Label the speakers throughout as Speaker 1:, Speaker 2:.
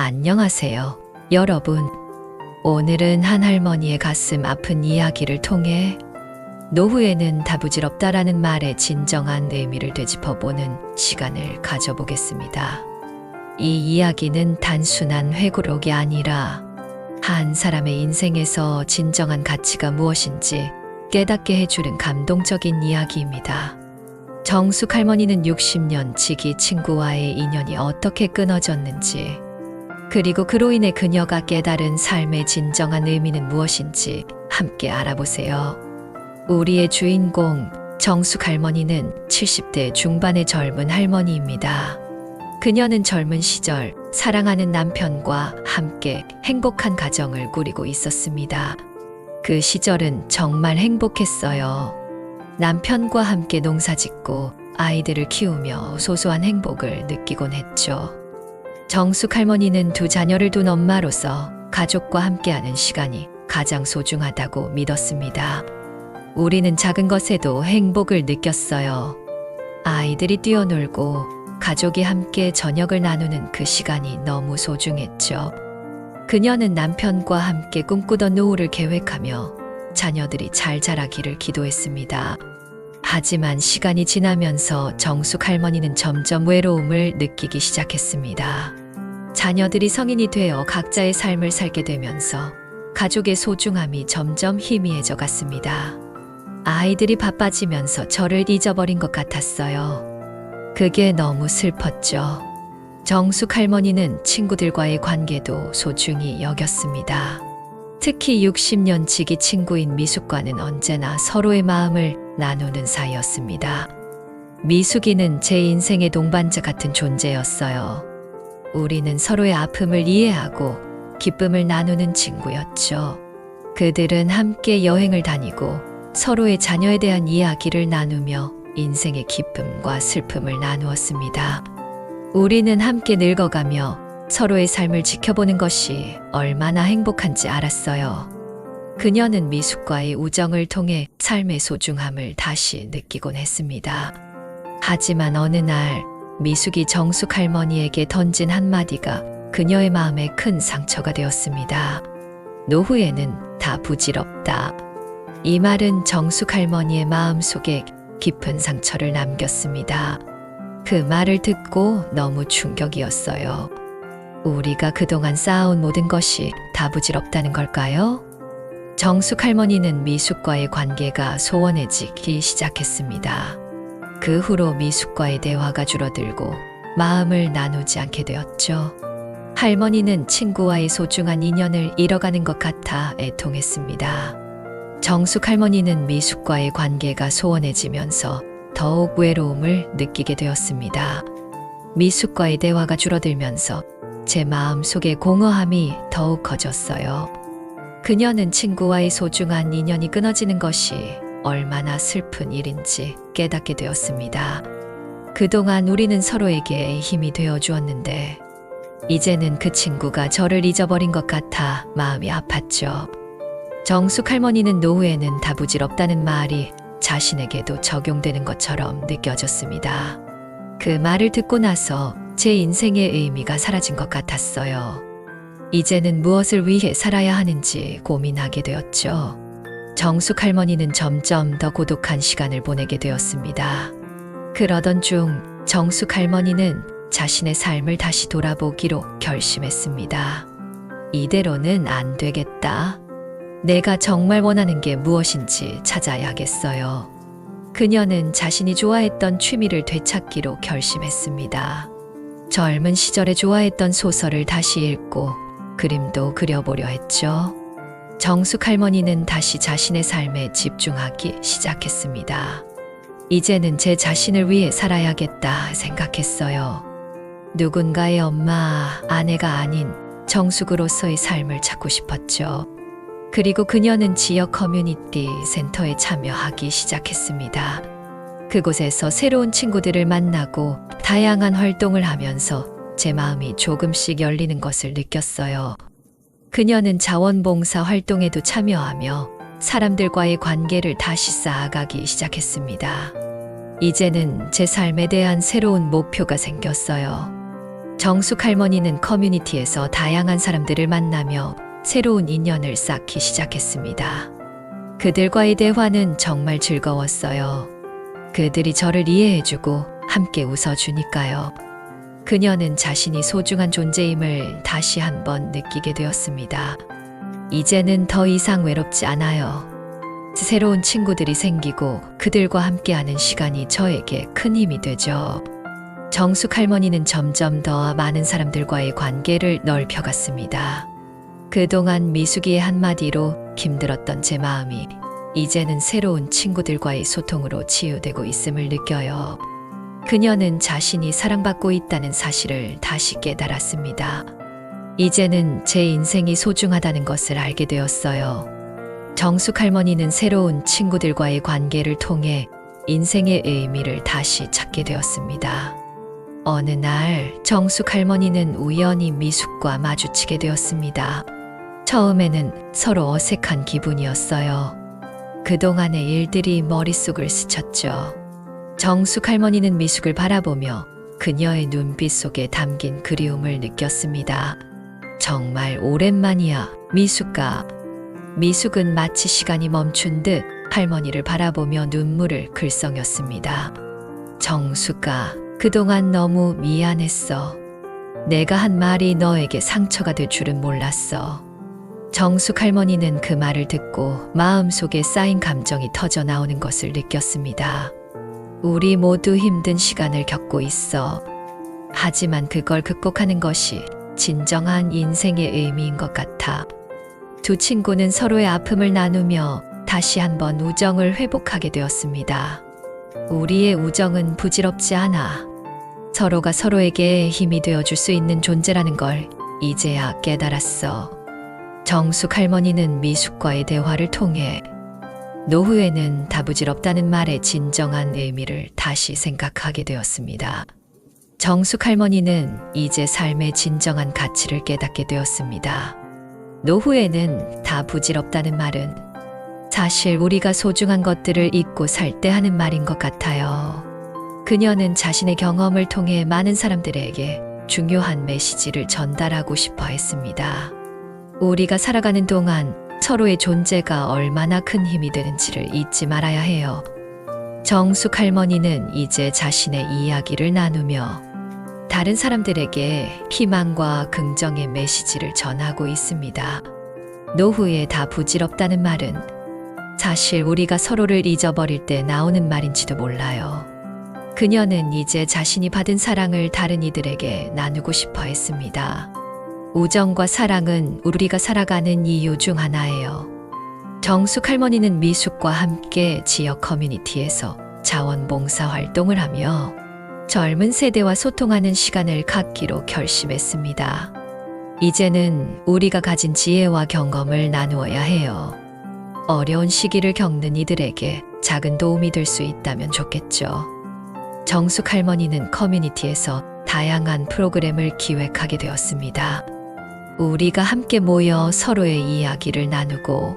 Speaker 1: 안녕하세요, 여러분. 오늘은 한 할머니의 가슴 아픈 이야기를 통해 노후에는 다부질없다라는 말의 진정한 의미를 되짚어보는 시간을 가져보겠습니다. 이 이야기는 단순한 회고록이 아니라 한 사람의 인생에서 진정한 가치가 무엇인지 깨닫게 해주는 감동적인 이야기입니다. 정숙 할머니는 60년 지기 친구와의 인연이 어떻게 끊어졌는지, 그리고 그로 인해 그녀가 깨달은 삶의 진정한 의미는 무엇인지 함께 알아보세요. 우리의 주인공 정숙 할머니는 70대 중반의 젊은 할머니입니다. 그녀는 젊은 시절 사랑하는 남편과 함께 행복한 가정을 꾸리고 있었습니다. 그 시절은 정말 행복했어요. 남편과 함께 농사 짓고 아이들을 키우며 소소한 행복을 느끼곤 했죠. 정숙 할머니는 두 자녀를 둔 엄마로서 가족과 함께하는 시간이 가장 소중하다고 믿었습니다. 우리는 작은 것에도 행복을 느꼈어요. 아이들이 뛰어놀고 가족이 함께 저녁을 나누는 그 시간이 너무 소중했죠. 그녀는 남편과 함께 꿈꾸던 노후를 계획하며 자녀들이 잘 자라기를 기도했습니다. 하지만 시간이 지나면서 정숙 할머니는 점점 외로움을 느끼기 시작했습니다. 자녀들이 성인이 되어 각자의 삶을 살게 되면서 가족의 소중함이 점점 희미해져 갔습니다. 아이들이 바빠지면서 저를 잊어버린 것 같았어요. 그게 너무 슬펐죠. 정숙 할머니는 친구들과의 관계도 소중히 여겼습니다. 특히 60년 지기 친구인 미숙과는 언제나 서로의 마음을 나누는 사이였습니다. 미숙이는 제 인생의 동반자 같은 존재였어요. 우리는 서로의 아픔을 이해하고 기쁨을 나누는 친구였죠. 그들은 함께 여행을 다니고 서로의 자녀에 대한 이야기를 나누며 인생의 기쁨과 슬픔을 나누었습니다. 우리는 함께 늙어가며 서로의 삶을 지켜보는 것이 얼마나 행복한지 알았어요. 그녀는 미숙과의 우정을 통해 삶의 소중함을 다시 느끼곤 했습니다. 하지만 어느 날 미숙이 정숙 할머니에게 던진 한마디가 그녀의 마음에 큰 상처가 되었습니다. 노후에는 다 부질없다. 이 말은 정숙 할머니의 마음 속에 깊은 상처를 남겼습니다. 그 말을 듣고 너무 충격이었어요. 우리가 그동안 쌓아온 모든 것이 다 부질없다는 걸까요? 정숙 할머니는 미숙과의 관계가 소원해지기 시작했습니다. 그 후로 미숙과의 대화가 줄어들고 마음을 나누지 않게 되었죠. 할머니는 친구와의 소중한 인연을 잃어가는 것 같아 애통했습니다. 정숙 할머니는 미숙과의 관계가 소원해지면서 더욱 외로움을 느끼게 되었습니다. 미숙과의 대화가 줄어들면서 제 마음 속의 공허함이 더욱 커졌어요. 그녀는 친구와의 소중한 인연이 끊어지는 것이 얼마나 슬픈 일인지 깨닫게 되었습니다. 그동안 우리는 서로에게 힘이 되어 주었는데, 이제는 그 친구가 저를 잊어버린 것 같아 마음이 아팠죠. 정숙 할머니는 노후에는 다 부질없다는 말이 자신에게도 적용되는 것처럼 느껴졌습니다. 그 말을 듣고 나서 제 인생의 의미가 사라진 것 같았어요. 이제는 무엇을 위해 살아야 하는지 고민하게 되었죠. 정숙 할머니는 점점 더 고독한 시간을 보내게 되었습니다. 그러던 중 정숙 할머니는 자신의 삶을 다시 돌아보기로 결심했습니다. 이대로는 안 되겠다. 내가 정말 원하는 게 무엇인지 찾아야겠어요. 그녀는 자신이 좋아했던 취미를 되찾기로 결심했습니다. 젊은 시절에 좋아했던 소설을 다시 읽고 그림도 그려보려 했죠. 정숙 할머니는 다시 자신의 삶에 집중하기 시작했습니다. 이제는 제 자신을 위해 살아야겠다 생각했어요. 누군가의 엄마, 아내가 아닌 정숙으로서의 삶을 찾고 싶었죠. 그리고 그녀는 지역 커뮤니티 센터에 참여하기 시작했습니다. 그곳에서 새로운 친구들을 만나고 다양한 활동을 하면서 제 마음이 조금씩 열리는 것을 느꼈어요. 그녀는 자원봉사 활동에도 참여하며 사람들과의 관계를 다시 쌓아가기 시작했습니다. 이제는 제 삶에 대한 새로운 목표가 생겼어요. 정숙 할머니는 커뮤니티에서 다양한 사람들을 만나며 새로운 인연을 쌓기 시작했습니다. 그들과의 대화는 정말 즐거웠어요. 그들이 저를 이해해주고 함께 웃어주니까요. 그녀는 자신이 소중한 존재임을 다시 한번 느끼게 되었습니다. 이제는 더 이상 외롭지 않아요. 새로운 친구들이 생기고 그들과 함께하는 시간이 저에게 큰 힘이 되죠. 정숙 할머니는 점점 더 많은 사람들과의 관계를 넓혀갔습니다. 그동안 미숙이의 한마디로 힘들었던 제 마음이 이제는 새로운 친구들과의 소통으로 치유되고 있음을 느껴요. 그녀는 자신이 사랑받고 있다는 사실을 다시 깨달았습니다. 이제는 제 인생이 소중하다는 것을 알게 되었어요. 정숙 할머니는 새로운 친구들과의 관계를 통해 인생의 의미를 다시 찾게 되었습니다. 어느 날 정숙 할머니는 우연히 미숙과 마주치게 되었습니다. 처음에는 서로 어색한 기분이었어요. 그동안의 일들이 머릿속을 스쳤죠. 정숙 할머니는 미숙을 바라보며 그녀의 눈빛 속에 담긴 그리움을 느꼈습니다. 정말 오랜만이야, 미숙아. 미숙은 마치 시간이 멈춘 듯 할머니를 바라보며 눈물을 글썽였습니다. 정숙아, 그동안 너무 미안했어. 내가 한 말이 너에게 상처가 될 줄은 몰랐어. 정숙 할머니는 그 말을 듣고 마음속에 쌓인 감정이 터져 나오는 것을 느꼈습니다. 우리 모두 힘든 시간을 겪고 있어. 하지만 그걸 극복하는 것이 진정한 인생의 의미인 것 같아. 두 친구는 서로의 아픔을 나누며 다시 한번 우정을 회복하게 되었습니다. 우리의 우정은 부질없지 않아. 서로가 서로에게 힘이 되어줄 수 있는 존재라는 걸 이제야 깨달았어. 정숙 할머니는 미숙과의 대화를 통해 노후에는 다부질없다는 말의 진정한 의미를 다시 생각하게 되었습니다. 정숙 할머니는 이제 삶의 진정한 가치를 깨닫게 되었습니다. 노후에는 다 부질없다는 말은 사실 우리가 소중한 것들을 잊고 살 때 하는 말인 것 같아요. 그녀는 자신의 경험을 통해 많은 사람들에게 중요한 메시지를 전달하고 싶어 했습니다. 우리가 살아가는 동안 서로의 존재가 얼마나 큰 힘이 되는지를 잊지 말아야 해요. 정숙 할머니는 이제 자신의 이야기를 나누며 다른 사람들에게 희망과 긍정의 메시지를 전하고 있습니다. 노후에 다 부질없다는 말은 사실 우리가 서로를 잊어버릴 때 나오는 말인지도 몰라요. 그녀는 이제 자신이 받은 사랑을 다른 이들에게 나누고 싶어 했습니다. 우정과 사랑은 우리가 살아가는 이유 중 하나예요. 정숙 할머니는 미숙과 함께 지역 커뮤니티에서 자원봉사 활동을 하며 젊은 세대와 소통하는 시간을 갖기로 결심했습니다. 이제는 우리가 가진 지혜와 경험을 나누어야 해요. 어려운 시기를 겪는 이들에게 작은 도움이 될 수 있다면 좋겠죠. 정숙 할머니는 커뮤니티에서 다양한 프로그램을 기획하게 되었습니다. 우리가 함께 모여 서로의 이야기를 나누고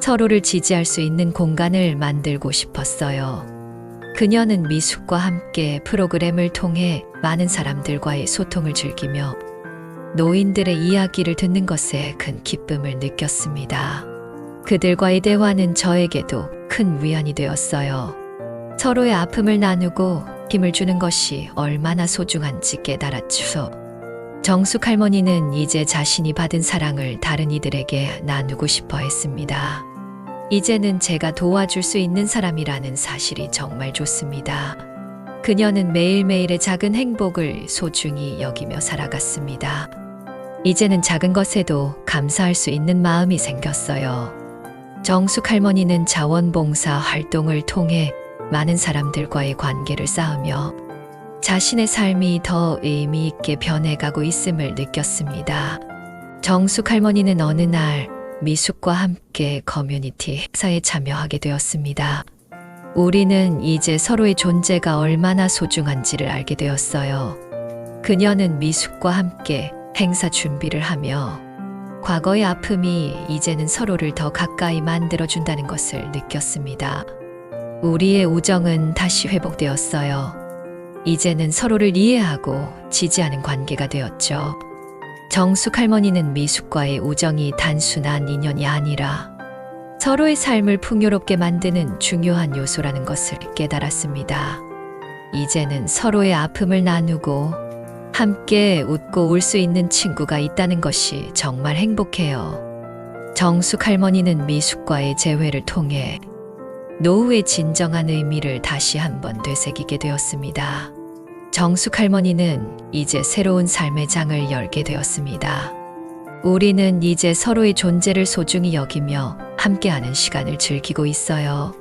Speaker 1: 서로를 지지할 수 있는 공간을 만들고 싶었어요. 그녀는 미숙과 함께 프로그램을 통해 많은 사람들과의 소통을 즐기며 노인들의 이야기를 듣는 것에 큰 기쁨을 느꼈습니다. 그들과의 대화는 저에게도 큰 위안이 되었어요. 서로의 아픔을 나누고 힘을 주는 것이 얼마나 소중한지 깨달았죠. 정숙 할머니는 이제 자신이 받은 사랑을 다른 이들에게 나누고 싶어 했습니다. 이제는 제가 도와줄 수 있는 사람이라는 사실이 정말 좋습니다. 그녀는 매일매일의 작은 행복을 소중히 여기며 살아갔습니다. 이제는 작은 것에도 감사할 수 있는 마음이 생겼어요. 정숙 할머니는 자원봉사 활동을 통해 많은 사람들과의 관계를 쌓으며 자신의 삶이 더 의미 있게 변해가고 있음을 느꼈습니다. 정숙 할머니는 어느 날 미숙과 함께 커뮤니티 행사에 참여하게 되었습니다. 우리는 이제 서로의 존재가 얼마나 소중한지를 알게 되었어요. 그녀는 미숙과 함께 행사 준비를 하며 과거의 아픔이 이제는 서로를 더 가까이 만들어준다는 것을 느꼈습니다. 우리의 우정은 다시 회복되었어요. 이제는 서로를 이해하고 지지하는 관계가 되었죠. 정숙 할머니는 미숙과의 우정이 단순한 인연이 아니라 서로의 삶을 풍요롭게 만드는 중요한 요소라는 것을 깨달았습니다. 이제는 서로의 아픔을 나누고 함께 웃고 울 수 있는 친구가 있다는 것이 정말 행복해요. 정숙 할머니는 미숙과의 재회를 통해 노후의 진정한 의미를 다시 한번 되새기게 되었습니다. 정숙 할머니는 이제 새로운 삶의 장을 열게 되었습니다. 우리는 이제 서로의 존재를 소중히 여기며 함께하는 시간을 즐기고 있어요.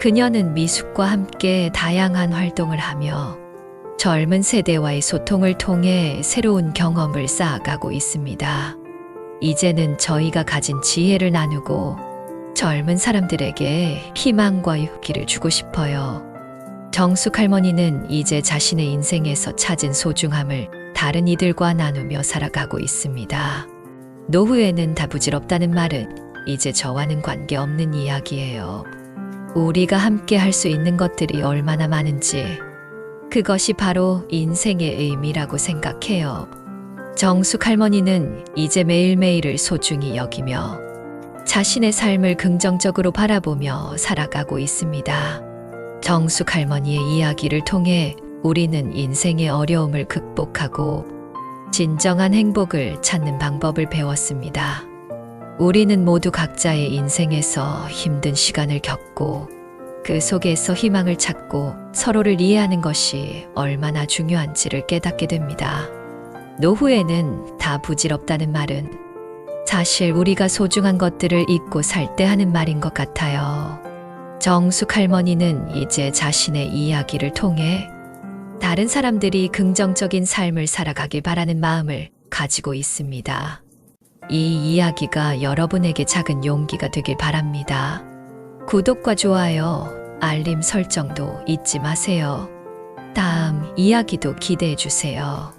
Speaker 1: 그녀는 미숙과 함께 다양한 활동을 하며 젊은 세대와의 소통을 통해 새로운 경험을 쌓아가고 있습니다. 이제는 저희가 가진 지혜를 나누고 젊은 사람들에게 희망과 용기를 주고 싶어요. 정숙 할머니는 이제 자신의 인생에서 찾은 소중함을 다른 이들과 나누며 살아가고 있습니다. 노후에는 다 부질없다는 말은 이제 저와는 관계없는 이야기예요. 우리가 함께 할 수 있는 것들이 얼마나 많은지 그것이 바로 인생의 의미라고 생각해요. 정숙 할머니는 이제 매일매일을 소중히 여기며 자신의 삶을 긍정적으로 바라보며 살아가고 있습니다. 정숙 할머니의 이야기를 통해 우리는 인생의 어려움을 극복하고 진정한 행복을 찾는 방법을 배웠습니다. 우리는 모두 각자의 인생에서 힘든 시간을 겪고 그 속에서 희망을 찾고 서로를 이해하는 것이 얼마나 중요한지를 깨닫게 됩니다. 노후에는 다 부질없다는 말은 사실 우리가 소중한 것들을 잊고 살 때 하는 말인 것 같아요. 정숙 할머니는 이제 자신의 이야기를 통해 다른 사람들이 긍정적인 삶을 살아가길 바라는 마음을 가지고 있습니다. 이 이야기가 여러분에게 작은 용기가 되길 바랍니다. 구독과 좋아요, 알림 설정도 잊지 마세요. 다음 이야기도 기대해 주세요.